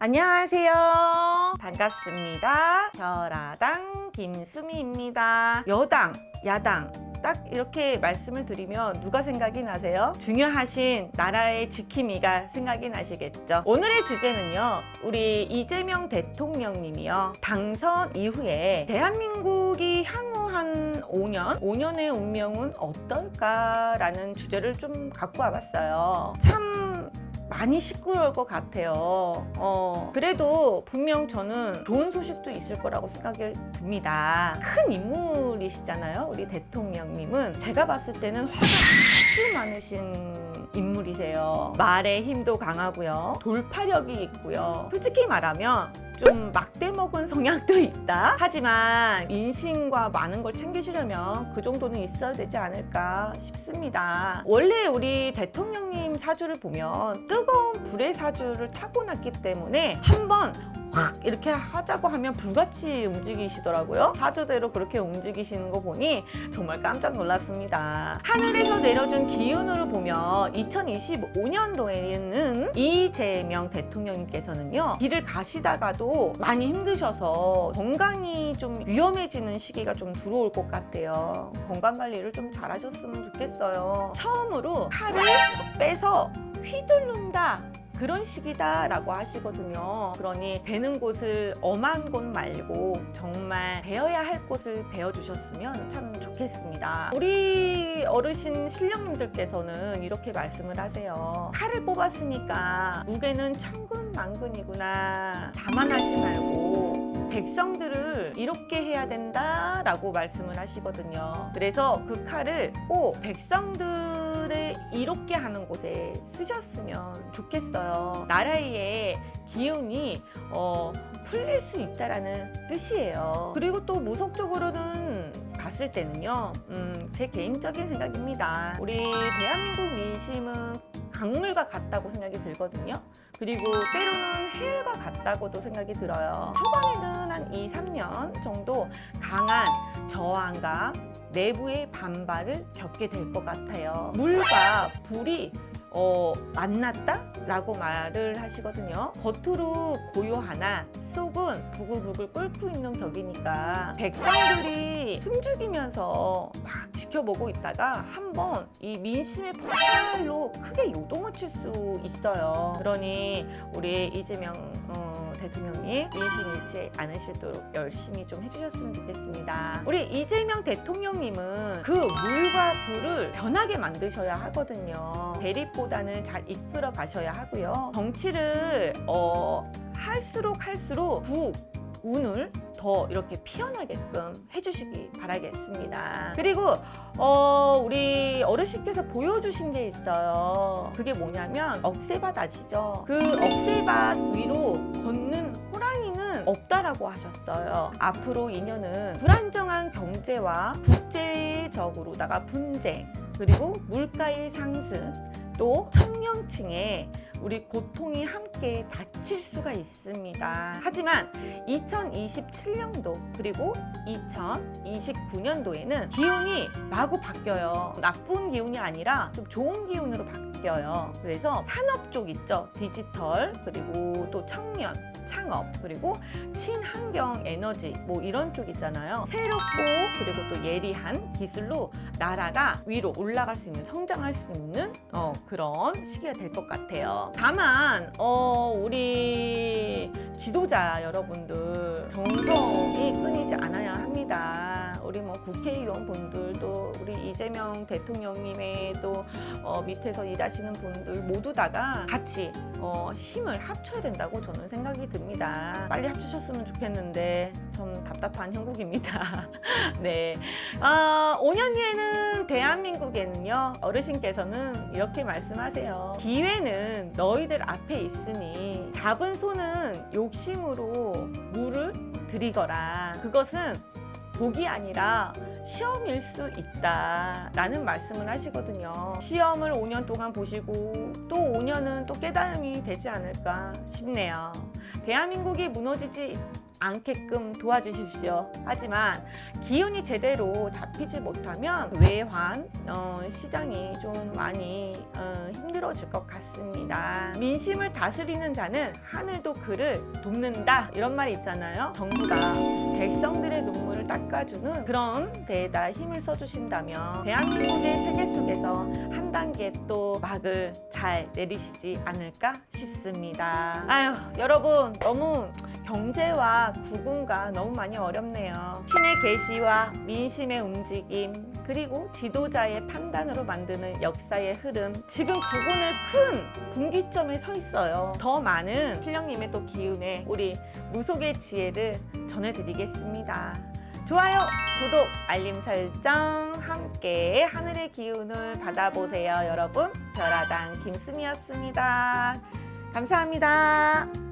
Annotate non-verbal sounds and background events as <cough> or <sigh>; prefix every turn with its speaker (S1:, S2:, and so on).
S1: 안녕하세요. 반갑습니다. 별아당 김수미입니다. 여당, 야당, 딱 이렇게 말씀을 드리면 누가 생각이 나세요? 중요하신 나라의 지킴이가 생각이 나시겠죠? 오늘의 주제는요, 우리 이재명 대통령님이요, 당선 이후에 대한민국이 향후 한 5년, 5년의 운명은 어떨까라는 주제를 좀 갖고 와봤어요. 참 많이 시끄러울 것 같아요. 어, 그래도 분명 저는 좋은 소식도 있을 거라고 생각이 듭니다. 큰 인물이시잖아요. 우리 대통령님은 제가 봤을 때는 화가 아주 많으신 인물이세요. 말의 힘도 강하고요. 돌파력이 있고요. 솔직히 말하면 좀 막대 먹은 성향도 있다. 하지만 인심과 많은 걸 챙기시려면 그 정도는 있어야 되지 않을까 싶습니다. 원래 우리 대통령님 사주를 보면 뜨거운 불의 사주를 타고났기 때문에 한번 확 이렇게 하자고 하면 불같이 움직이시더라고요. 사주대로 그렇게 움직이시는 거 보니 정말 깜짝 놀랐습니다. 하늘에서 내려준 기운으로 보면 2025년도에는 이재명 대통령님께서는요 길을 가시다가도 많이 힘드셔서 건강이 좀 위험해지는 시기가 좀 들어올 것 같아요. 건강 관리를 좀 잘하셨으면 좋겠어요. 처음으로 칼을 빼서 휘두른다. 그런 시기다라고 하시거든요. 그러니 배는 곳을 엄한 곳 말고 정말 배워야 할 곳을 배워 주셨으면 참 좋겠습니다. 우리 어르신 신령님들께서는 이렇게 말씀을 하세요. 칼을 뽑았으니까 무게는 천근 만근이구나. 자만하지 말고 백성들을 이롭게 해야 된다라고 말씀을 하시거든요. 그래서 그 칼을 꼭 백성들 의 이롭게 하는 곳에 쓰셨으면 좋겠어요. 나라의 기운이 어, 풀릴 수 있다라는 뜻이에요. 그리고 또 무속적으로는 봤을 때는요, 음, 제 개인적인 생각입니다. 우리 대한민국 민심은 강물과 같다고 생각이 들거든요. 그리고 때로는 해일과 같다고도 생각이 들어요. 초반에는 한 2, 3년 정도 강한 저항과 내부의 반발을 겪게 될 것 같아요. 물과 불이 어, 만났다 라고 말을 하시거든요. 겉으로 고요하나 속은 부글부글 끓고 있는 격이니까 백성들이 숨죽이면서 막 지켜보고 있다가 한번 이 민심의 폭발로 크게 요동을 칠 수 있어요. 그러니 우리 이재명 어, 대통령님 민심 잃지 않으시도록 열심히 좀 해주셨으면 좋겠습니다. 우리 이재명 대통령님은 그 물과 불을 변하게 만드셔야 하거든요. 대립보다는 잘 이끌어 가셔야 하고요. 정치를 어, 할수록 할수록 국 운을 더 이렇게 피어나게끔 해주시기 바라겠습니다. 그리고 어, 우리 어르신께서 보여주신 게 있어요. 그게 뭐냐면 억새밭 아시죠? 그 억새밭 위로 걷는 호랑이는 없다라고 하셨어요. 앞으로 2년은 불안정한 경제와 국제적으로다가 분쟁 그리고 물가의 상승 또 청년층에 우리 고통이 함께 닥칠 수가 있습니다. 하지만 2027년도 그리고 2029년도에는 기운이 마구 바뀌어요. 나쁜 기운이 아니라 좀 좋은 기운으로 바뀌어요. 그래서 산업 쪽 있죠. 디지털 그리고 또 청년 창업 그리고 친환경 에너지 뭐 이런 쪽 있잖아요. 새롭고 그리고 또 예리한 기술로 나라가 위로 올라갈 수 있는 성장할 수 있는 어, 그런 시기가 될 것 같아요. 다만 어, 우리 지도자 여러분들 정성이 끊이지 않아야 합니다. 우리 뭐 국회의원 우리 이재명 대통령님의 또 어, 밑에서 일하시는 분들 모두 다가 같이 어, 힘을 합쳐야 된다고 저는 생각이 듭니다. 빨리 합치셨으면 좋겠는데 전 답답한 형국입니다. <laughs> 네. 어, 5년 뒤에는 대한민국에는요, 어르신께서는 이렇게 말씀하세요. 기회는 너희들 앞에 있으니 잡은 손은 욕심으로 물을 들이거라. 그것은 복이 아니라 시험일 수 있다라는 말씀을 하시거든요. 시험을 5년 동안 보시고 또 5년은 또 깨달음이 되지 않을까 싶네요. 대한민국이 무너지지 않게끔 도와주십시오. 하지만 기운이 제대로 잡히지 못하면 외환 어, 시장이 좀 많이 어, 힘들어질 것 같습니다. 민심을 다스리는 자는 하늘도 그를 돕는다 이런 말 있잖아요. 정부가 백성들의 눈물을 닦아주는 그런 데에다 힘을 써주신다면 대한민국의 세계 속에서 한 단계 또 막을 잘 내리시지 않을까 싶습니다. 아유 여러분 너무 경제와 구군가 너무 많이 어렵네요. 신의 계시와 민심의 움직임 그리고 지도자의 판단으로 만드는 역사의 흐름 지금 구군을 큰 분기점에 서 있어요. 더 많은 신령님의 또 기운에 우리 무속의 지혜를 전해드리겠습니다. 좋아요, 구독, 알림 설정 함께 하늘의 기운을 받아보세요, 여러분. 별하당 김수미였습니다. 감사합니다.